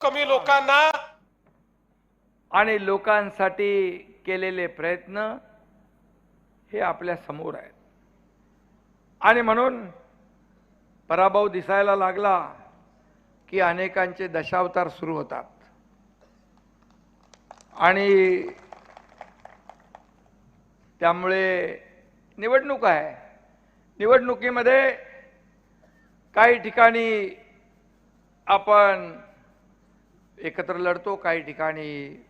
कमी लोकांना आणि लोकांसाठी केलेले प्रयत्न हे आपल्यासमोर आहेत. आणि म्हणून पराभव दिसायला लागला की अनेकांचे दशावतार सुरू होतात. आणि त्यामुळे निवडणूक आहे. निवडणुकीमध्ये काही ठिकाणी आपण एकत्र लढतो काही ठिकाणी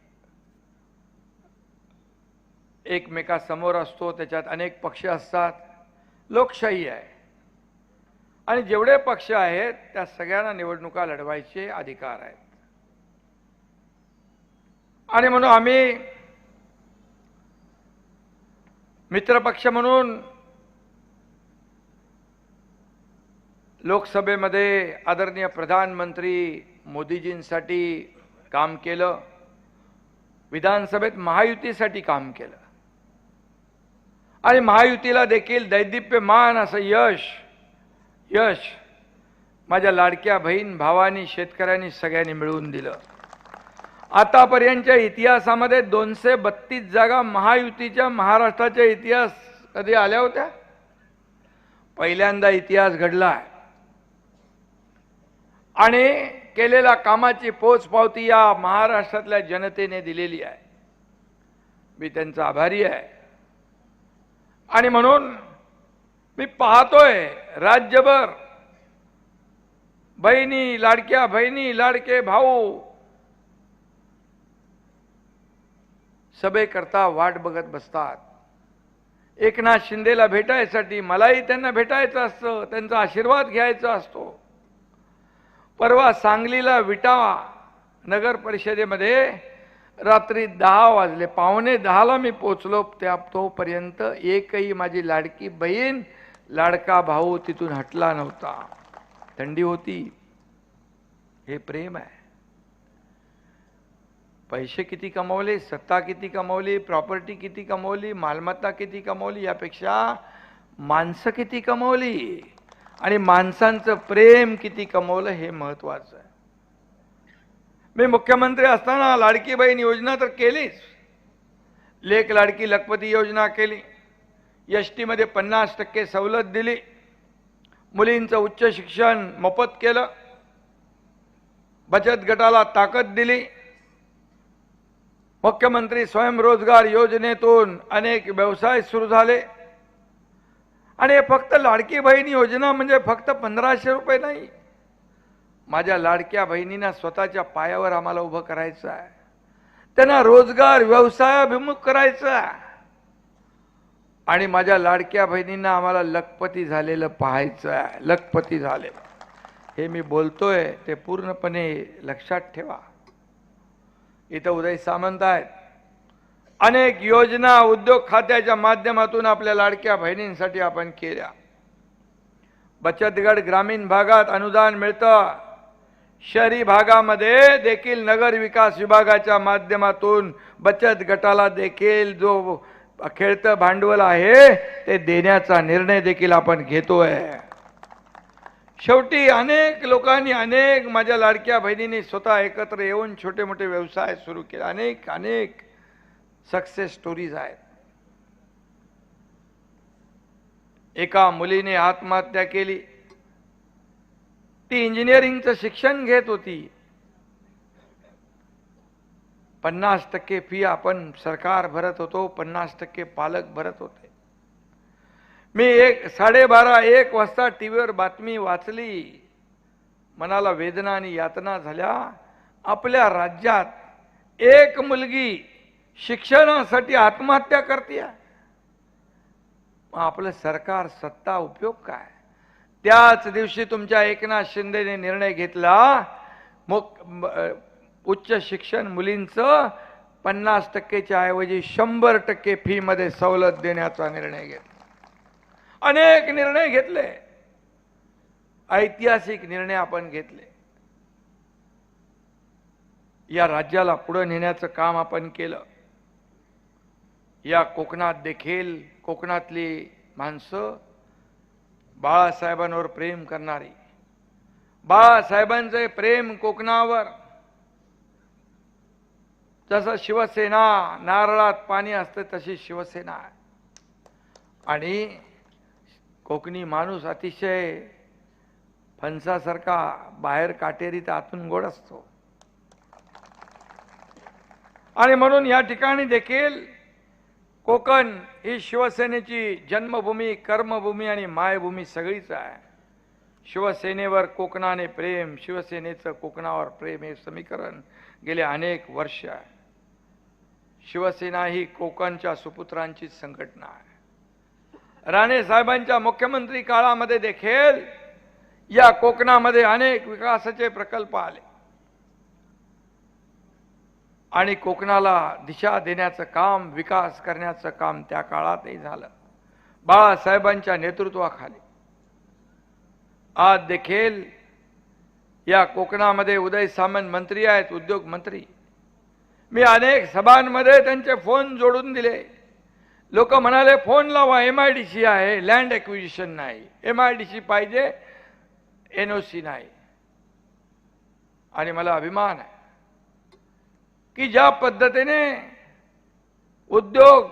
एकमेकासमोर असतो त्याच्यात अनेक पक्ष असतात. लोकशाही आहे. आणि जेवढे पक्ष आहेत त्या सगळ्यांना निवडणुका लढवायचे अधिकार आहेत. आणि म्हणून आम्ही मित्रपक्ष म्हणून लोकसभेमध्ये आदरणीय प्रधानमंत्री मोदीजींसाठी काम केलं विधानसभेत महायुतीसाठी काम केलं. आणि महायुतीला देखील दैदिप्यमान असं यश यश माझ्या लाडक्या बहीण भावानी शेतकऱ्यांनी सगळ्यांनी मिळवून दिलं. आतापर्यंतच्या इतिहासामध्ये दोनशे बत्तीस जागा महायुतीच्या महाराष्ट्राच्या इतिहास कधी आल्या होत्या. पहिल्यांदा इतिहास घडला आहे. आणि केलेल्या कामाची पोचपावती या महाराष्ट्रातल्या जनतेने दिलेली आहे. मी त्यांचा आभारी आहे. आणि म्हणून मी पाहतोय राज्यभर बहिणी लाडक्या बहिणी लाडके भाऊ सभेकरता वाट बघत बसतात. एकनाथ शिंदेला भेटायसाठी मलाही त्यांना भेटायचं असतं त्यांचा आशीर्वाद घ्यायचा असतो. परवा सांगलीला विटा नगर परिषदेमध्ये रात्री दहा वाजले. पावणे दहाला मी पोचलो त्या तोपर्यंत एकही माझी लाडकी बहीण लाडका भाऊ तिथून हटला नव्हता. थंडी होती. हे प्रेम आहे. पैसे किती कमवले सत्ता किती कमवली प्रॉपर्टी किती कमवली मालमत्ता किती कमवली यापेक्षा माणसं किती कमवली? आणि माणसांचं प्रेम किती कमवलं हे महत्वाचं आहे. मी मुख्यमंत्री असताना लाडकी बहीण योजना तर केलीच. लेख लाडकी लखपती योजना केली. एस टीमध्ये पन्नास टक्के सवलत दिली. मुलींचं उच्च शिक्षण मोफत केलं. बचत गटाला ताकद दिली. मुख्यमंत्री स्वयंरोजगार योजनेतून अनेक व्यवसाय सुरू झाले. आणि हे फक्त लाडकी बहीण योजना म्हणजे फक्त पंधराशे रुपये नाही. माझ्या लाडक्या बहिणींना स्वतःच्या पायावर आम्हाला उभं करायचं आहे. त्यांना रोजगार व्यवसायाभिमुख करायचं आहे. आणि माझ्या लाडक्या बहिणींना आम्हाला लखपती झालेलं पाहायचं आहे. लखपती झालेलं. हे मी बोलतोय ते पूर्णपणे लक्षात ठेवा. इथं उदय सामंत आहेत. अनेक योजना उद्योग खात्याच्या माध्यमातून आपल्या लाडक्या बहिणींसाठी आपण केल्या. बचत गट ग्रामीण भागात अनुदान मिळतं. शहरी भागामध्ये देखील नगर विकास विभागाच्या माध्यमातून बचत गटाला देखील जो खेळतं भांडवल आहे ते देण्याचा निर्णय देखील आपण घेतोय. शेवटी अनेक लोकांनी अनेक माझ्या लाडक्या बहिणींनी स्वतः एकत्र येऊन छोटे मोठे व्यवसाय सुरू केले. अनेक अनेक सक्सेस स्टोरीज आहेत. एका मुलीने आत्महत्या केली. ती इंजिनिअरिंगचं शिक्षण घेत होती. पन्नास टक्के फी आपण सरकार भरत होतो पन्नास टक्के पालक भरत होते. मी एक साडेबारा एक वाजता टी व्हीवर बातमी वाचली. मनाला वेदना आणि यातना झाल्या. आपल्या राज्यात एक मुलगी शिक्षणासाठी आत्महत्या करते आपलं सरकार सत्ता उपयोग काय? त्याच दिवशी तुमच्या एकनाथ शिंदेने निर्णय घेतला मुक उच्च शिक्षण मुलींचं पन्नास टक्केच्या ऐवजी शंभर टक्के फी मध्ये सवलत देण्याचा निर्णय घेतला. अनेक निर्णय घेतले. ऐतिहासिक निर्णय आपण घेतले. या राज्याला पुढे नेण्याचं काम आपण केलं. या कोकणात देखील कोकणातली माणसं बाळासाहेबांवर प्रेम करणारी. बाळासाहेबांचे प्रेम कोकणावर. जसं शिवसेना नारळात पाणी असते तशी शिवसेना आहे. आणि कोकणी माणूस अतिशय फणसासारखा बाहेर काटेरी तर आतून गोड असतो. आणि म्हणून या ठिकाणी देखील कोकण ही शिवसेनेची जन्मभूमी कर्मभूमी आणि मायभूमी सगळीच आहे. शिवसेनेवर कोकणाने प्रेम शिवसेनेचं कोकणावर प्रेम हे समीकरण गेले अनेक वर्ष आहे. शिवसेना ही कोकणच्या सुपुत्रांची संघटना आहे. राणे साहेबांच्या मुख्यमंत्री काळामध्ये देखील या कोकणामध्ये अनेक विकासाचे प्रकल्प आले. आणि कोकणाला दिशा देण्याचं काम विकास करण्याचं काम त्या काळातही झालं. बाळासाहेबांच्या नेतृत्वाखाली. आज देखील या कोकणामध्ये उदय सामंत मंत्री आहेत उद्योग मंत्री. मी अनेक सभांमध्ये त्यांचे फोन जोडून दिले. लोक म्हणाले फोन लावा एम आय डी सी आहे लँड ॲक्विजिशन नाही. एम आय डी सी पाहिजे एन ओ सी नाही. आणि मला अभिमान आहे. की ज्या पद्धतीने उद्योग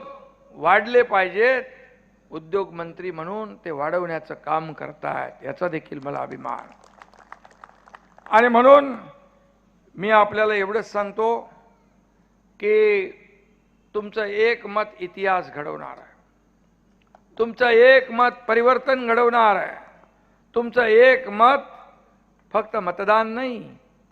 वाढले पाहिजेत उद्योग मंत्री म्हणून ते वाढवण्याचं काम करतायत याचा देखील मला अभिमान. आणि म्हणून मी आपल्याला एवढंच सांगतो की तुमचं एक मत इतिहास घडवणार आहे. तुमचं एक मत परिवर्तन घडवणार आहे. तुमचं एक मत फक्त मतदान नाही